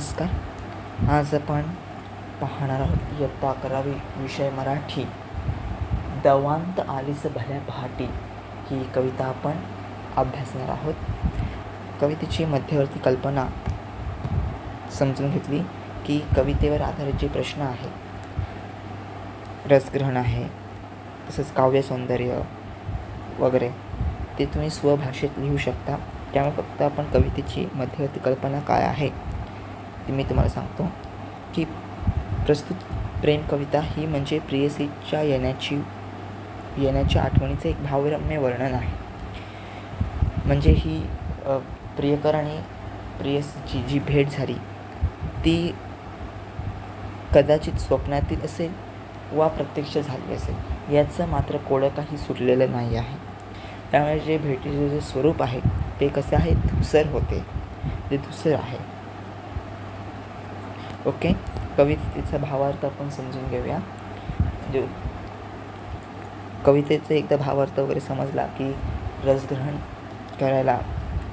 नमस्कार. आज आपण पाहणार आहोत इयत्ता अकरावी विषय मराठी. दवांत आलीस भल्या पहाटी. ही कविता आपण अभ्यासणार आहोत. कवितेची मध्यवर्ती कल्पना समजून घेतली की कवितेवर आधारित जे प्रश्न आहे रसग्रहण आहे तसंच काव्य सौंदर्य वगैरे ते तुम्ही स्वभाषेत लिहू शकता. त्यामुळे फक्त आपण कवितेची मध्यवर्ती कल्पना काय आहे ती मी तुम्हाला सांगतो की प्रस्तुत प्रेम कविता ही म्हणजे प्रेयसीच्या येण्याची येण्याच्या आठवणीचं एक भावरम्य वर्णन आहे. म्हणजे ही प्रियकर आणि प्रेयसीची जी भेट झाली ती कदाचित स्वप्नातील असेल वा प्रत्यक्ष झाली असेल याचं मात्र कोडं काही सुटलेलं नाही आहे. त्यामुळे जे भेटीचे जे स्वरूप आहे ते कसे आहे धुसर होते ते धुसर आहे. ओके? कवितेचा भावार्थ आपण समजून घेऊया. जो कवितेचा एकदा भावार्थ वगैरे समजला की रसग्रहण करायला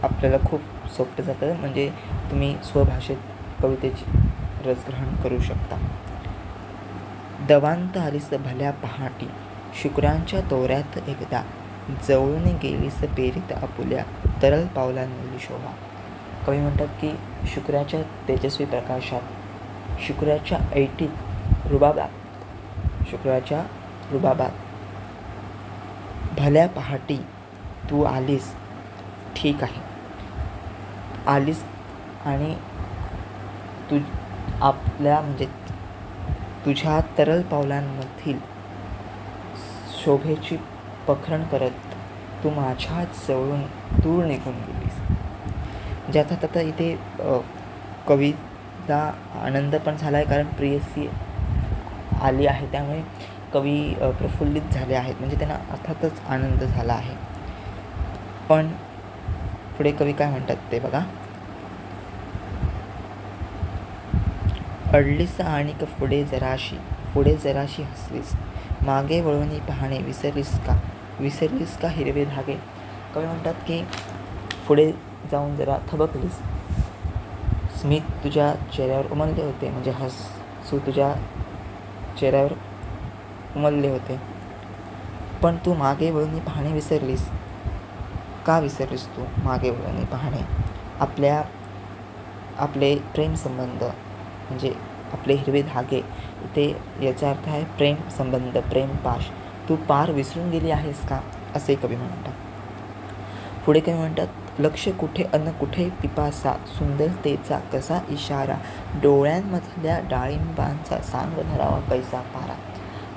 आपल्याला खूप सोपं जातं. म्हणजे तुम्ही स्वभाषेत कवितेची रसग्रहण करू शकता. दवांत आलीस भल्या पहाटी शुक्रांच्या तोऱ्यात एकदा जवळून गेलीस पेरीत आपुल्या तरल पावलांवरली शोभा. कवी म्हणतात की शुक्राच्या तेजस्वी प्रकाशात शुक्राच्या ऐटीत रुबाबात. शुक्राच्या रुबाबात. भल्या पहाटी तू आलीस. ठीक आहे. आलीस आणि तू आपल्या म्हणजे तुझ्या तरल पावलांमधील शोभेची पखरण करत तू माझ्या जवळून दूर निघून गेलीस. म्हणजे आता इथे कवी आता आनंद पण झाला आहे कारण प्रियसी आली आहे. त्यामुळे कवी प्रफुल्लित झाले आहेत. म्हणजे त्यांना अर्थातच आनंद झाला आहे. पण पुढे कवी काय म्हणतात ते बघा. अडलीस आणि क पुढे जराशी पुढे जराशी हसलीस. मागे वळून पाहणे विसरलीस का? विसरलीस का हिरवे धागे? कवी म्हणतात की पुढे जाऊन जरा थबकलीस. स्मित तुझ्या चेहऱ्यावर उमलले होते म्हणजे हसू तुझ्या चेहऱ्यावर उमलले होते. पण तू मागे वळून पाहणे विसरलीस. का विसरलीस तू मागे वळून पाहणे? आपल्या आपले प्रेमसंबंध म्हणजे आपले हिरवे धागे ते याचा अर्थ आहे प्रेम संबंध प्रेम पाश. तू पार विसरून गेली आहेस का? असे कवी म्हणतात. पुढे कवी म्हणतात लक्ष कुठे अन्न कुठे पिपासा सुंदरतेचा कसा इशारा डोळ्यांमधल्या डाळिंबांचा सांग धरावा कैसा पारा.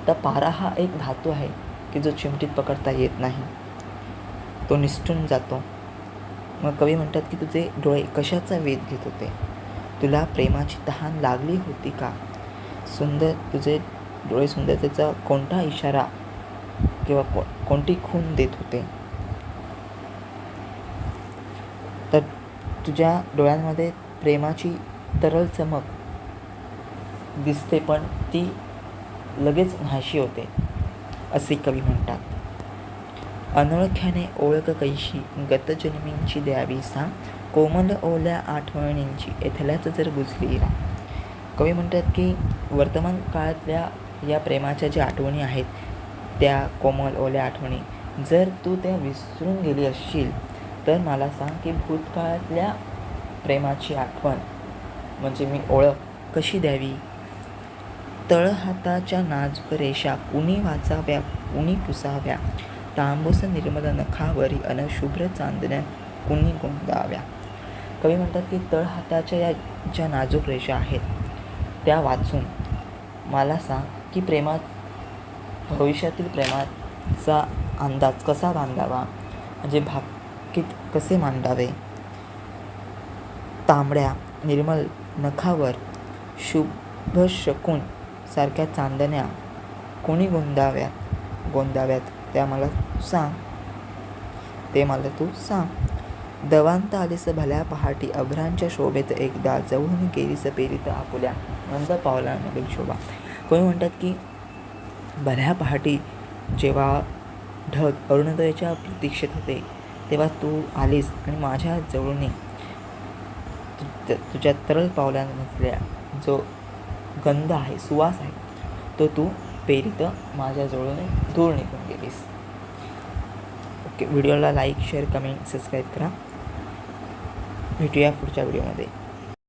तर पारा हा एक धातू आहे की जो चिमटीत पकडता येत नाही. तो निष्ठून जातो. मग कवी म्हणतात की तुझे डोळे कशाचा वेध घेत होते? तुला प्रेमाची तहान लागली होती का? सुंदर तुझे डोळे सुंदरतेचा कोणता इशारा किंवा को कोणती खून देत होते तर तुझ्या डोळ्यांमध्ये प्रेमाची तरल चमक दिसते पण ती लगेच नाहीशी होते असे कवी म्हणतात. अनोळख्याने ओळख कैशी गतजन्मींची द्यावी सा कोमल ओल्या आठवणींची एथल्याच जर बुजली रा. कवी म्हणतात की वर्तमान काळातल्या या प्रेमाच्या ज्या आठवणी आहेत त्या कोमल ओल्या आठवणी जर तू त्या विसरून गेली असशील तर मला सांग की भूतकाळातल्या प्रेमाची आठवण म्हणजे मी ओळख कशी द्यावी? तळहाताच्या नाजूक रेषा कुणी वाचाव्या कुणी पुसाव्या? तांबूस निर्मल नखावरी अन शुभ्र चांदण्या कुणी गोंदाव्या कवी म्हणतात की तळहाताच्या या ज्या नाजूक रेषा आहेत त्या वाचून मला सांग की प्रेमात भविष्यातील प्रेमाचा अंदाज कसा बांधावा? म्हणजे भाग भाकीत कसे मांडावे? तांबड्या निर्मल नखावर शुभ शकून सारख्या चांदण्या कोणी गोंदाव्यात? गोंदाव्यात? त्या मला सांग. ते मला तू सांग. दवांत आलीस भल्या पहाटी अभ्रांच्या शोभेत एकदा जवळून गेलीस पेरीत आपुल्या नंद पावलांमधील शोभा. कोणी म्हणतात की भल्या पहाटी जेव्हा ढग अरुणोदयाच्या प्रतीक्षेत होते तेव्हा तू आलीस आणि माझ्या जवळून तुझ्या तरल पावलांमधल्या जो गंध आहे सुवास आहे तो तू पेरीत माझ्याजवळून दूर निघून गेलीस. ओके व्हिडिओला लाईक शेअर कमेंट सबस्क्राईब करा. भेटूया पुढच्या व्हिडिओमध्ये.